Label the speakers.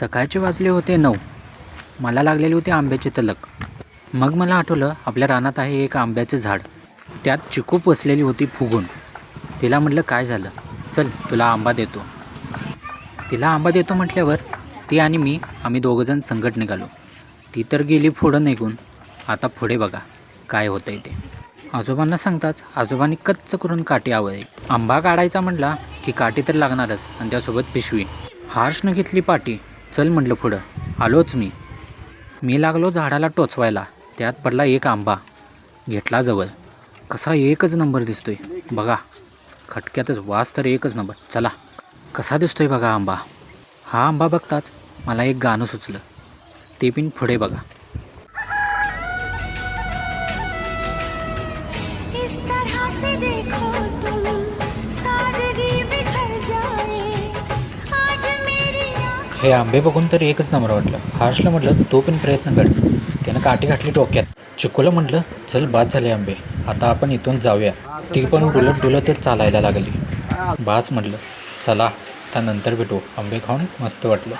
Speaker 1: सकाळचे वाजले होते नऊ. मला लागलेली होती आंब्याचे तलक. मग मला आठवलं आपल्या रानात आहे एक आंब्याचं झाड. त्यात चिकू बसलेली होती फुगून. तिला म्हटलं काय झालं? चल तुला आंबा देतो. तिला आंबा देतो म्हटल्यावर ती आणि मी आम्ही दोघंजण संकट निघालो. ती तर गेली पुढं निघून. आता पुढे बघा काय होतंय ते. आजोबांना सांगताच आजोबांनी कच्च करून काठी आवळली. आंबा काढायचा म्हटला की काठी तर लागणारच आणि त्यासोबत पिशवी. हार्शनं घेतली पाटी चल म्हटलं पुढं. आलोच मी. मी लागलो झाडाला टोचवायला. त्यात पडला एक आंबा. घेतला जवळ. कसा एकच नंबर दिसतोय. बघा. खटक्यातच वास तर एकच नंबर. चला. कसा दिसतोय बघा आंबा. हा आंबा बघताच मला एक गाणं सुचलं. ते पण पुढे बघा.
Speaker 2: इस तरह से देखो तुम
Speaker 1: हे आंबे बघून तर एकच नंबर वाटलं. हर्षला म्हटलं तो पण प्रयत्न कर. त्यानं काठी घातली टोक्यात चिकूला म्हटलं चल बाद झाले आंबे. आता आपण इथून जाऊया. ती पण डुलत डुलतच चालायला लागली. बास म्हटलं चला त्यानंतर भेटू. आंबे खाऊन मस्त वाटलं.